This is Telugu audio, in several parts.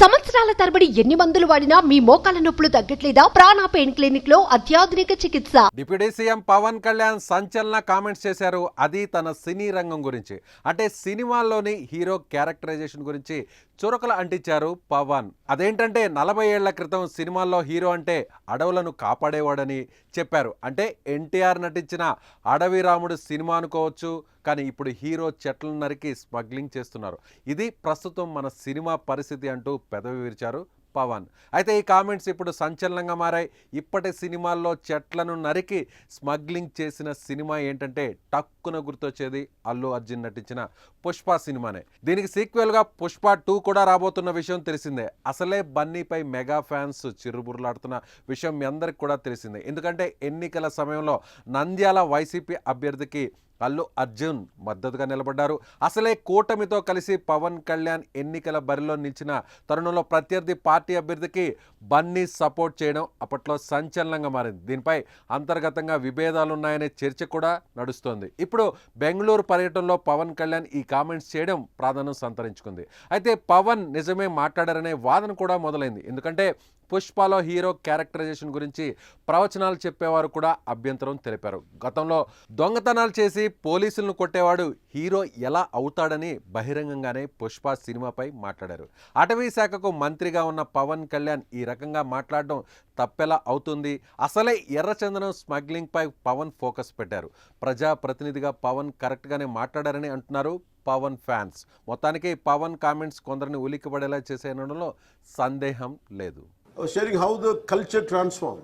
సంవత్సరాల తరబడి ఎన్ని మందులు వాడినా మీ మోకాల నొప్పులు తగ్గట్లేదా? ప్రాణ పెయిన్ క్లినిక్లో అత్యాధునిక చికిత్స. డిప్యూటీ సీఎం పవన్ కళ్యాణ్ సంచలన కామెంట్స్ చేశారు. అది తన సినీ రంగం గురించి. అంటే సినిమాల్లోని హీరో క్యారెక్టరైజేషన్ గురించి చురకలు అంటించారు పవన్. అదేంటంటే నలభై ఏళ్ళ క్రితం సినిమాల్లో హీరో అంటే అడవులను కాపాడేవాడని చెప్పారు. అంటే ఎన్టీఆర్ నటించిన అడవి రాముడు సినిమా అనుకోవచ్చు కానీ ఇప్పుడు హీరో చెట్లను నరికి స్మగ్లింగ్ చేస్తున్నారు. ఇది ప్రస్తుతం మన సినిమా పరిస్థితి అంటూ పెదవి విరిచారు పవన్. అయితే ఈ కామెంట్స్ ఇప్పుడు సంచలనంగా మారాయి. ఇప్పటి సినిమాల్లో చెట్లను నరికి స్మగ్లింగ్ చేసిన సినిమా ఏంటంటే టక్కున గుర్తొచ్చేది అల్లు అర్జున్ నటించిన పుష్ప సినిమానే. దీనికి సీక్వెల్గా పుష్ప టూ కూడా రాబోతున్న విషయం తెలిసిందే. అసలే బన్నీపై మెగా ఫ్యాన్స్ చిరుబుర్లాడుతున్న విషయం మీ అందరికి కూడా తెలిసిందే. ఎందుకంటే ఎన్నికల సమయంలో నంద్యాల వైసీపీ అభ్యర్థికి అల్లు అర్జున్ మద్దతుగా నిలబడ్డారు. అసలే కూటమితో కలిసి పవన్ కళ్యాణ్ ఎన్నికల బరిలో నిలిచిన తరుణంలో ప్రత్యర్థి పార్టీ అభ్యర్థికి బన్నీ సపోర్ట్ చేయడం అప్పట్లో సంచలనంగా మారింది. దీనిపై అంతర్గతంగా విభేదాలు ఉన్నాయనే చర్చ కూడా నడుస్తోంది. ఇప్పుడు బెంగళూరు పర్యటనలో పవన్ కళ్యాణ్ ఈ కామెంట్స్ చేయడం ప్రాధాన్యం సంతరించుకుంది. అయితే పవన్ నిజమే మాట్లాడారనే వాదన కూడా మొదలైంది. ఎందుకంటే పుష్పలో హీరో క్యారెక్టరైజేషన్ గురించి ప్రవచనాలు చెప్పేవారు కూడా అభ్యంతరం తెలిపారు. గతంలో దొంగతనాలు చేసి పోలీసులను కొట్టేవాడు హీరో ఎలా అవుతాడని బహిరంగంగానే పుష్ప సినిమాపై మాట్లాడారు. అటవీ శాఖకు మంత్రిగా ఉన్న పవన్ కళ్యాణ్ ఈ రకంగా మాట్లాడడం తప్పెలా అవుతుంది? అసలే ఎర్రచందనం స్మగ్లింగ్పై పవన్ ఫోకస్ పెట్టారు. ప్రజాప్రతినిధిగా పవన్ కరెక్ట్గానే మాట్లాడారని అంటున్నారు పవన్ ఫ్యాన్స్. మొత్తానికి పవన్ కామెంట్స్ కొందరిని ఉలిక్కిపడేలా చేసేయడంలో సందేహం లేదు. I was sharing how the culture transformed.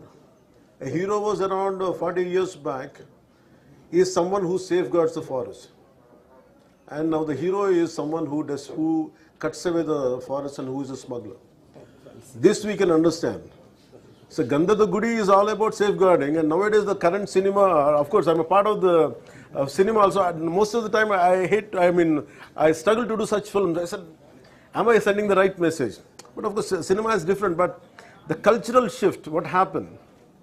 A hero was around uh, 40 years back. He is someone who safeguards the forest. And now the hero is someone who does who cuts away the forest and who is a smuggler. This we can understand. So Gandha the Gudi is all about safeguarding, and nowadays the current cinema. Of course, I'm a part of the uh, cinema also. Most of the time, I hate. I mean, I struggle to do such films. I said, am I sending the right message? But of course, cinema is different. But the cultural shift, what happened,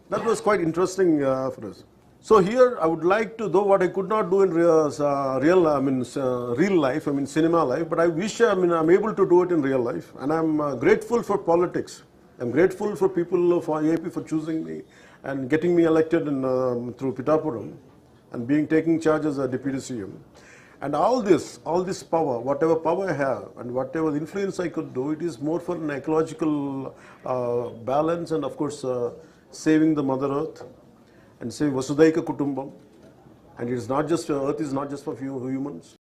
that was quite interesting uh, for us. So here, I would like to, though what I could not do in real, uh, real I mean, uh, real life, I mean, cinema life, but I wish, I mean, I'm able to do it in real life, and I'm uh, grateful for politics. I'm grateful for people of IAP for choosing me and getting me elected in, um, through Pitapuram and being taking charge as a deputy CM. And all this, all this power, whatever power I have and whatever influence I could do, it is more for an ecological uh, balance and of course uh, saving the Mother Earth and saving Vasudaika Kutumbam. And it is not just, Earth is not just for few humans.